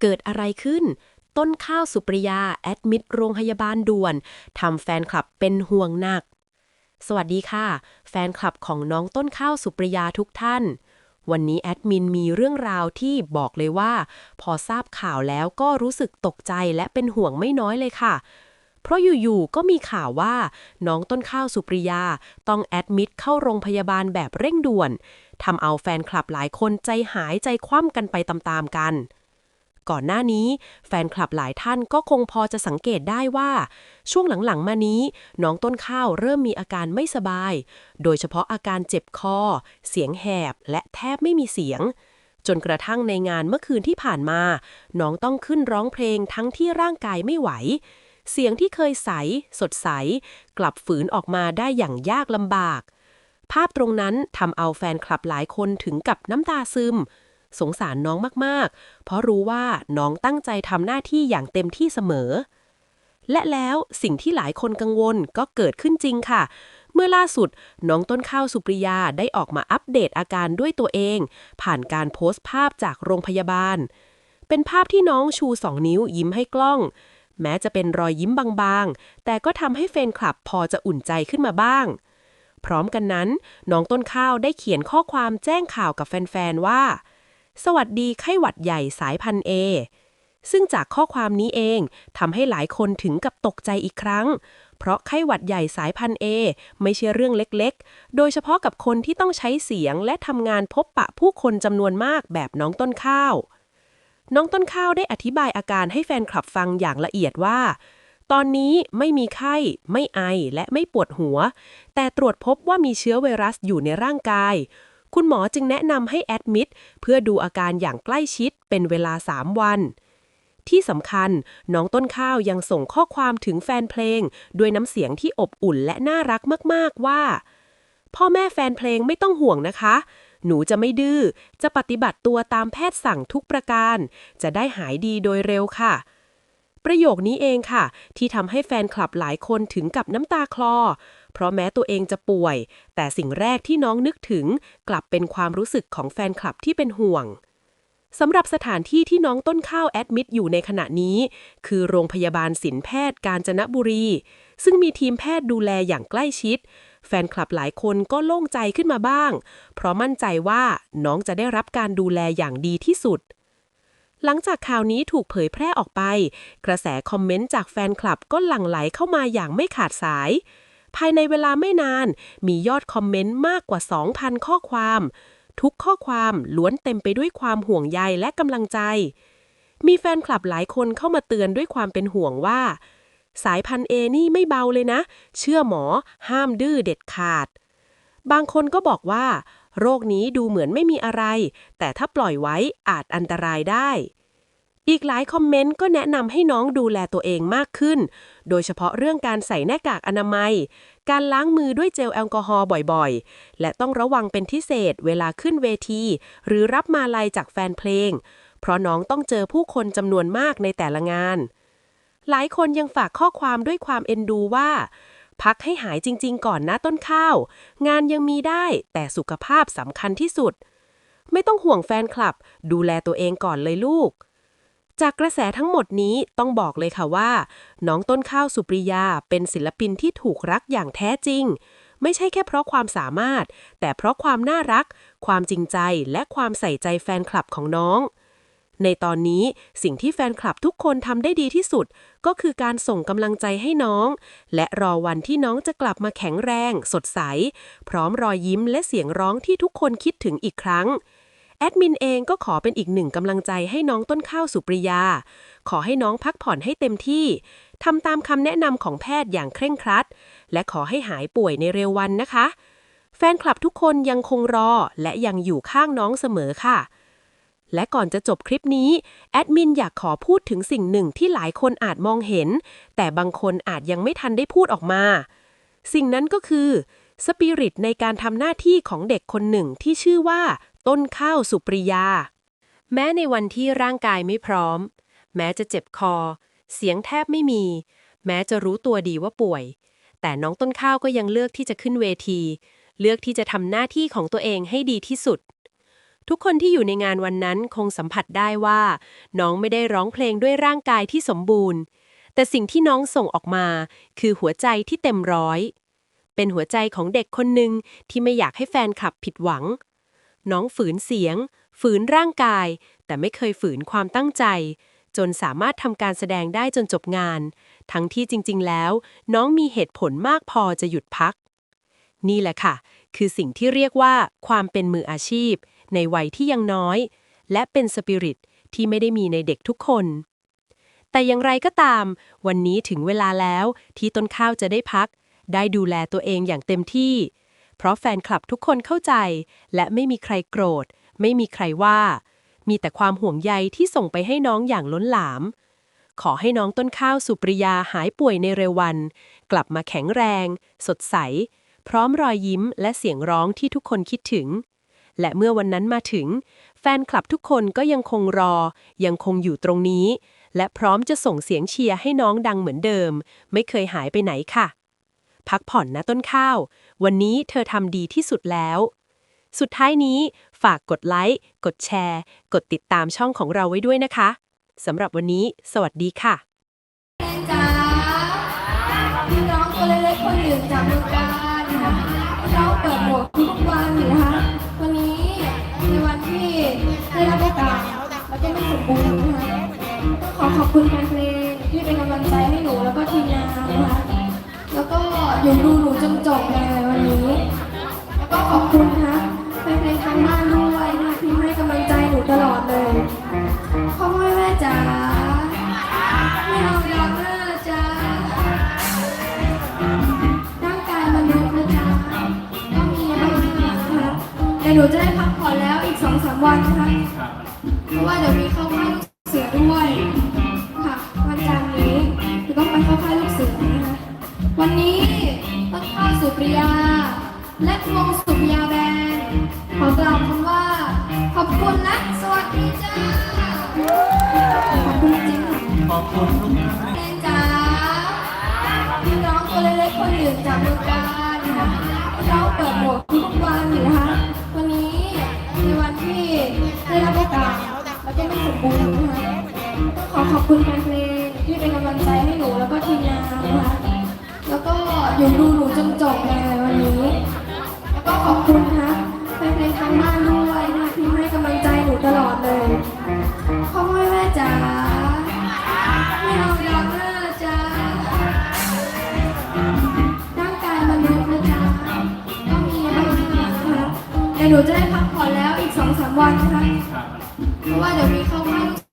เกิดอะไรขึ้น ต้นข้าวสุปริยา แอดมิดโรงพยาบาลด่วนทำแฟนคลับเป็นห่วงหนัก สวัสดีค่ะ แฟนคลับของน้องต้นข้าวสุปริยาทุกท่าน วันนี้แอดมินมีเรื่องราวที่บอกเลยว่า พอทราบข่าวแล้วก็รู้สึกตกใจและเป็นห่วงไม่น้อยเลยค่ะเพราะอยู่ ๆ ก็มีข่าวว่า น้องต้นข้าวสุปริยา ต้องแอดมิดเข้าโรงพยาบาลแบบเร่งด่วน ทำเอาแฟนคลับหลายคนใจหายใจคว่ำกันไปตาม ๆ กัน ก่อนหน้านี้ แฟนคลับหลายท่านก็คงพอจะสังเกตได้ว่า ช่วงหลังๆมานี้ น้องต้นข้าวเริ่มมีอาการไม่สบาย โดยเฉพาะอาการเจ็บคอ เสียงแหบ และแทบไม่มีเสียง จนกระทั่งในงานเมื่อคืนที่ผ่านมา น้องต้องขึ้นร้องเพลงทั้งที่ร่างกายไม่ไหว เสียงที่เคยใส สดใส กลับฝืนออกมาได้อย่างยากลำบาก ภาพตรงนั้นทำเอาแฟนคลับหลายคนถึงกับน้ำตาซึม สงสารน้องมากๆ เพราะรู้ว่าน้องตั้งใจทำหน้าที่อย่างเต็มที่เสมอ และแล้วสิ่งที่หลายคนกังวลก็เกิดขึ้นจริงค่ะ เมื่อล่าสุดน้องต้นข้าวสุปริยาได้ออกมาอัปเดตอาการด้วยตัวเอง ผ่านการโพสต์ภาพจากโรงพยาบาล เป็นภาพที่น้องชูสองนิ้วยิ้มให้กล้อง แม้จะเป็นรอยยิ้มบางๆ แต่ก็ทำให้แฟนคลับพอจะอุ่นใจขึ้นมาบ้างพร้อมกันนั้น น้องต้นข้าวได้เขียนข้อความแจ้งข่าวกับแฟน ๆ ว่า สวัสดีไข้หวัดใหญ่สายพันธุ์เอซึ่งจากข้อความนี้เองทำให้หลายคนถึงกับตกใจอีกครั้ง เพราะไข้หวัดใหญ่สายพันธุ์เอไม่ใช่เรื่องเล็กๆ โดยเฉพาะกับคนที่ต้องใช้เสียงและทำงานพบปะผู้คนจำนวนมากแบบน้องต้นข้าว น้องต้นข้าวได้อธิบายอาการให้แฟนคลับฟังอย่างละเอียดว่า ตอนนี้ไม่มีไข้ ไม่ไอและไม่ปวดหัว แต่ตรวจพบว่ามีเชื้อไวรัสอยู่ในร่างกาย คุณหมอจึงแนะนำให้แอดมิดเพื่อดูอาการอย่างใกล้ชิดเป็นเวลา 3 วัน ที่สำคัญน้องต้นข้าวยังส่งข้อความถึงแฟนเพลง ด้วยน้ำเสียงที่อบอุ่นและน่ารักมากๆว่า พ่อแม่แฟนเพลงไม่ต้องห่วงนะคะ หนูจะไม่ดื้อ จะปฏิบัติตัวตามแพทย์สั่งทุกประการ จะได้หายดีโดยเร็วค่ะประโยคนี้เองค่ะ ที่ทำให้แฟนคลับหลายคนถึงกับน้ำตาคลอ เพราะแม้ตัวเองจะป่วย แต่สิ่งแรกที่น้องนึกถึง กลับเป็นความรู้สึกของแฟนคลับที่เป็นห่วงสำหรับสถานที่ที่น้องต้นข้าวแอดมิดอยู่ในขณะนี้ คือโรงพยาบาลศิลปแพทย์กาญจนบุรี ซึ่งมีทีมแพทย์ดูแลอย่างใกล้ชิด แฟนคลับหลายคนก็โล่งใจขึ้นมาบ้าง เพราะมั่นใจว่าน้องจะได้รับการดูแลอย่างดีที่สุด หลังจากข่าวนี้ถูกเผยแพร่ออกไป กระแสคอมเมนต์จากแฟนคลับก็หลั่งไหลเข้ามาอย่างไม่ขาดสาย ภายในเวลาไม่นาน มียอดคอมเมนต์มากกว่า 2,000 ข้อความ ทุกข้อความล้วนเต็มไปด้วยความห่วงใยและกำลังใจ มีแฟนคลับหลายคนเข้ามาเตือนด้วยความเป็นห่วงว่า สายพันธุ์เอนี่ไม่เบาเลยนะ เชื่อหมอ ห้ามดื้อเด็ดขาด บางคนก็บอกว่า โรคนี้ดูเหมือนไม่มีอะไร แต่ถ้าปล่อยไว้อาจอันตรายได้ อีกหลายคอมเมนต์ก็แนะนำให้น้องดูแลตัวเองมากขึ้น โดยเฉพาะเรื่องการใส่หน้ากากอนามัย การล้างมือด้วยเจลแอลกอฮอล์บ่อยๆ และต้องระวังเป็นพิเศษเวลาขึ้นเวที หรือรับมาลัยจากแฟนเพลง เพราะน้องต้องเจอผู้คนจำนวนมากในแต่ละงาน หลายคนยังฝากข้อความด้วยความเอ็นดูว่า พักให้หายจริง ๆ ก่อนนะต้นข้าว งานยังมีได้แต่สุขภาพสำคัญที่สุด ไม่ต้องห่วงแฟนคลับ ดูแลตัวเองก่อนเลยลูก จากกระแสทั้งหมดนี้ต้องบอกเลยค่ะว่า น้องต้นข้าวสุปริยาเป็นศิลปินที่ถูกรักอย่างแท้จริง ไม่ใช่แค่เพราะความสามารถ แต่เพราะความน่ารัก ความจริงใจและความใส่ใจแฟนคลับของน้อง ในตอนนี้สิ่งที่แฟนคลับทุกคนทำได้ดีที่สุด ก็คือการส่งกำลังใจให้น้อง และรอวันที่น้องจะกลับมาแข็งแรง สดใส พร้อมรอยยิ้มและเสียงร้องที่ทุกคนคิดถึงอีกครั้ง แอดมินเองก็ขอเป็นอีกหนึ่งกำลังใจให้น้องต้นข้าวสุปริยา ขอให้น้องพักผ่อนให้เต็มที่ทำตามคำแนะนำของแพทย์อย่างเคร่งครัด และขอให้หายป่วยในเร็ววันนะคะ แฟนคลับทุกคนยังคงรอและยังอยู่ข้างน้องเสมอค่ะ และก่อนจะจบคลิปนี้ แอดมินอยากขอพูดถึงสิ่งหนึ่งที่หลายคนอาจมองเห็น แต่บางคนอาจยังไม่ทันได้พูดออกมา สิ่งนั้นก็คือสปิริตในการทำหน้าที่ของเด็กคนหนึ่งที่ชื่อว่า ต้นข้าวสุปริยา แม้ในวันที่ร่างกายไม่พร้อม แม้จะเจ็บคอ เสียงแทบไม่มี แม้จะรู้ตัวดีว่าป่วย แต่น้องต้นข้าวก็ยังเลือกที่จะขึ้นเวที เลือกที่จะทำหน้าที่ของตัวเองให้ดีที่สุด ทุกคนที่อยู่ในงานวันนั้นคงสัมผัสได้ว่า น้องไม่ได้ร้องเพลงด้วยร่างกายที่สมบูรณ์ แต่สิ่งที่น้องส่งออกมาคือหัวใจที่เต็มร้อยเป็นหัวใจของเด็กคนหนึ่งที่ไม่อยากให้แฟนคลับผิดหวัง น้องฝืนเสียง ฝืนร่างกาย แต่ไม่เคยฝืนความตั้งใจ จนสามารถทำการแสดงได้จนจบงาน ทั้งที่จริง ๆ แล้ว น้องมีเหตุผลมากพอจะหยุดพัก นี่แหละค่ะ คือสิ่งที่เรียกว่าความเป็นมืออาชีพ ในวัยที่ยังน้อย และเป็นสปิริตที่ไม่ได้มีในเด็กทุกคน แต่อย่างไรก็ตาม วันนี้ถึงเวลาแล้วที่ต้นข้าวจะได้พัก ได้ดูแลตัวเองอย่างเต็มที่ เพราะแฟนคลับทุกคนเข้าใจ และไม่มีใครโกรธ ไม่มีใครว่า มีแต่ความห่วงใยที่ส่งไปให้น้องอย่างล้นหลาม ขอให้น้องต้นข้าวสุปริยาหายป่วยในเร็ววัน กลับมาแข็งแรง สดใส พร้อมรอยยิ้มและเสียงร้องที่ทุกคนคิดถึง และเมื่อวันนั้นมาถึง แฟนคลับทุกคนก็ยังคงรอ ยังคงอยู่ตรงนี้ และพร้อมจะส่งเสียงเชียร์ให้น้องดังเหมือนเดิม ไม่เคยหายไปไหนค่ะ พักผ่อนนะต้นข้าว วันนี้เธอทำดีที่สุดแล้ว สุดท้ายนี้ฝากกดไลค์ กดแชร์ กดติดตามช่องของเราไว้ด้วยนะคะสำหรับวันนี้ สวัสดีค่ะจ๋าพี่น้องตัวเล็กๆคนหนึ่งจากเมืองการนะคะเราเปิดหมวกทุกวันอยู่นะคะวันนี้ในวันที่ได้รับโอกาสแล้วก็ไม่สมบูรณ์นะคะต้องขอขอบคุณแฟนเพลงที่เป็นกำลังใจให้หนูแล้วก็ทีมงาน แล้วก็อยู่ดูหนูจนจบเลยวันนี้ แล้วก็ขอบคุณนะคะแฟนเพลงทางบ้านด้วยนะคะที่ให้กำลังใจหนูตลอดเลยพ่อพ่แม่จ๋าไม่เอาดราม่าจ้าร่างกายมนุษย์นะจ๊ะก็มีบ้างนะคะแต่หนูจะได้พักผ่อนแล้วอีกสองสามวันนะคะเพราะว่าเดี๋ยวมีเข้าค่ายลูก ต้นข้าวสุปริยา และวงสุปริยาแบนด์ขอกล่าวคำว่า ขอบคุณและสวัสดีจ้า ขอบคุณจริงขอบคุณทุกท่านจ้าพี่น้องตัวเล็กๆคนหนึ่งจาก นจบเลยวันนี้ แล้วก็ขอบคุณนะคะแฟนเพลงทางบ้านด้วยนะคะที่ให้กำลังใจหนูตลอดเลยพ่อพ่แม่จ๋าไม่เอาดราม่าจ้าร่างกายมนุษย์นะจ๊ะก็มีบ้างนะคะแต่หนูจะได้พักผ่อนแล้วอีกสองสามวันนะคะเพราะว่าเดี๋ยวมีเข้าค่ายลูกเสือด้วย